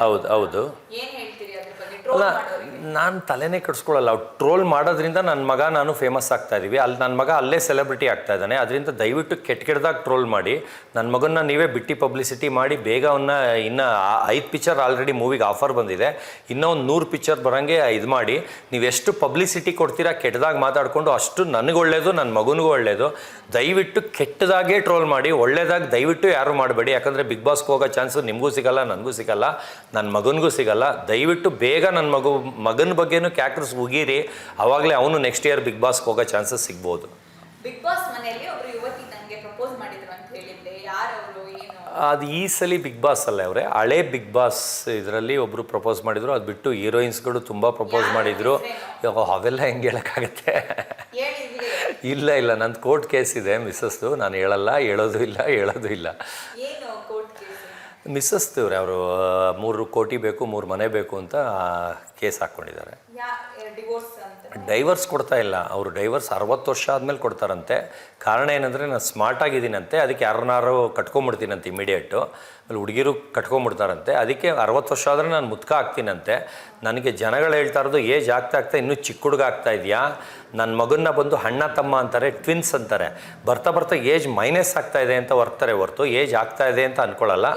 ಹೌದು ಹೌದು ಏನ್ ಹೇಳ್ತೀರಿ ಅದ್ರ ಬಗ್ಗೆ ಟ್ರೋಲ್ ಅಲ್ಲ, ನಾನು ತಲೆನೇ ಕೆಡಿಸ್ಕೊಳ್ಳಲ್ಲ. ಟ್ರೋಲ್ ಮಾಡೋದ್ರಿಂದ ನನ್ನ ಮಗ ನಾನು ಫೇಮಸ್ ಆಗ್ತಾ ಇದೀವಿ. ಅಲ್ಲಿ ನನ್ನ ಮಗ ಅಲ್ಲೇ ಸೆಲೆಬ್ರಿಟಿ ಆಗ್ತಾ ಇದ್ದಾನೆ. ಅದರಿಂದ ದಯವಿಟ್ಟು ಕೆಟ್ಟ ಕೆಟ್ಟದಾಗ ಟ್ರೋಲ್ ಮಾಡಿ ನನ್ನ ಮಗನ್ನ ನೀವೇ ಬಿಟ್ಟು ಪಬ್ಲಿಸಿಟಿ ಮಾಡಿ, ಬೇಗ ಅವನ್ನ ಇನ್ನು ಐದು ಪಿಕ್ಚರ್ ಆಲ್ರೆಡಿ ಮೂವಿಗೆ ಆಫರ್ ಬಂದಿದೆ. ಇನ್ನೂ ಒಂದು ನೂರು ಪಿಕ್ಚರ್ ಬರೋಂಗೆ ಇದು ಮಾಡಿ, ನೀವು ಎಷ್ಟು ಪಬ್ಲಿಸಿಟಿ ಕೊಡ್ತೀರಾ ಕೆಟ್ಟದಾಗ ಮಾತಾಡಿಕೊಂಡು ಅಷ್ಟು ನನಗೆ ಒಳ್ಳೇದು ನನ್ನ ಮಗನಿಗೂ ಒಳ್ಳೇದು. ದಯವಿಟ್ಟು ಕೆಟ್ಟದಾಗೆ ಟ್ರೋಲ್ ಮಾಡಿ, ಒಳ್ಳೇದಾಗಿ ದಯವಿಟ್ಟು ಯಾರು ಮಾಡಬೇಡಿ. ಯಾಕಂದರೆ ಬಿಗ್ ಬಾಸ್ಗೆ ಹೋಗೋ ಚಾನ್ಸು ನಿಮಗೂ ಸಿಗಲ್ಲ, ನನಗೂ ಸಿಗಲ್ಲ ನನ್ನ ಮಗನಿಗೂ ಸಿಗಲ್ಲ. ದಯವಿಟ್ಟು ಬೇಗ ನನ್ನ ಮಗು ಮಗನ ಬಗ್ಗೆನೂ ಕ್ಯಾಕ್ಟರ್ಸ್ ಉಗೀರಿ ಅವಾಗಲೇ ಅವನು ನೆಕ್ಸ್ಟ್ ಇಯರ್ ಬಿಗ್ ಬಾಸ್ಗೆ ಹೋಗೋ ಚಾನ್ಸಸ್ ಸಿಗ್ಬೋದು. ಬಿಗ್ ಬಾಸ್ ಮನೆಯಲ್ಲಿ ಒಬ್ರು ಯುವತಿ ನನಗೆ ಪ್ರಪೋಸ್ ಮಾಡಿದ್ರು ಅಂತ ಹೇಳಿದ್ದೆ. ಯಾರವರು ಏನು? ಅದು ಈ ಸಲ ಬಿಗ್ ಬಾಸ್ ಅಲ್ಲ ಅವರೇ. ಹಳೆ ಬಿಗ್ ಬಾಸ್ ಇದರಲ್ಲಿ ಒಬ್ಬರು ಪ್ರಪೋಸ್ ಮಾಡಿದರು. ಅದು ಬಿಟ್ಟು ಹೀರೋಯಿನ್ಸ್ಗಳು ತುಂಬ ಪ್ರಪೋಸ್ ಮಾಡಿದರು. ಅವೆಲ್ಲ ಹೆಂಗೆ ಹೇಳೋಕ್ಕಾಗತ್ತೆ? ಇಲ್ಲ ಇಲ್ಲ. ನಂದು ಕೋರ್ಟ್ ಕೇಸ್ ಇದೆ ಮಿಸ್ಸಸ್ದು ನಾನು ಹೇಳಲ್ಲ ಹೇಳೋದು ಇಲ್ಲ ಹೇಳೋದು ಇಲ್ಲ. ಕೇಸ್ ಮಿಸ್ಸಸ್ತಿವ್ರೆ ಅವರು ಮೂರು ಕೋಟಿ ಬೇಕು ಮೂರು ಮನೆ ಬೇಕು ಅಂತ ಕೇಸ್ ಹಾಕ್ಕೊಂಡಿದ್ದಾರೆ. ಡೈವರ್ಸ್ ಕೊಡ್ತಾ ಇಲ್ಲ. ಅವರು ಡೈವರ್ಸ್ ಅರವತ್ತು ವರ್ಷ ಆದಮೇಲೆ ಕೊಡ್ತಾರಂತೆ. ಕಾರಣ ಏನಂದರೆ ನಾನು ಸ್ಮಾರ್ಟ್ ಆಗಿದ್ದೀನಂತೆ. ಅದಕ್ಕೆ ಯಾರನ್ನಾರು ಕಟ್ಕೊಂಬಿಡ್ತೀನಂತೆ ಇಮಿಡಿಯೇಟು ಅಲ್ಲಿ ಹುಡುಗಿರು ಕಟ್ಕೊಂಬಿಡ್ತಾರಂತೆ. ಅದಕ್ಕೆ ಅರವತ್ತು ವರ್ಷ ಆದರೆ ನಾನು ಮುತ್ಕ ಹಾಕ್ತೀನಂತೆ. ನನಗೆ ಜನಗಳು ಹೇಳ್ತಾ ಇರೋದು ಏಜ್ ಆಗ್ತಾ ಆಗ್ತಾ ಇನ್ನೂ ಚಿಕ್ಕ ಹುಡುಗ ಆಗ್ತಾ ಇದೆಯಾ? ನನ್ನ ಮಗನ್ನ ಬಂದು ಅಣ್ಣ ತಮ್ಮ ಅಂತಾರೆ ಟ್ವಿನ್ಸ್ ಅಂತಾರೆ. ಬರ್ತಾ ಬರ್ತಾ ಏಜ್ ಮೈನಸ್ ಆಗ್ತಾ ಇದೆ ಅಂತ ಬರ್ತಾರೆ ಹೊರ್ತು ಏಜ್ ಆಗ್ತಾ ಇದೆ ಅಂತ ಅಂದ್ಕೊಳ್ಳಲ್ಲ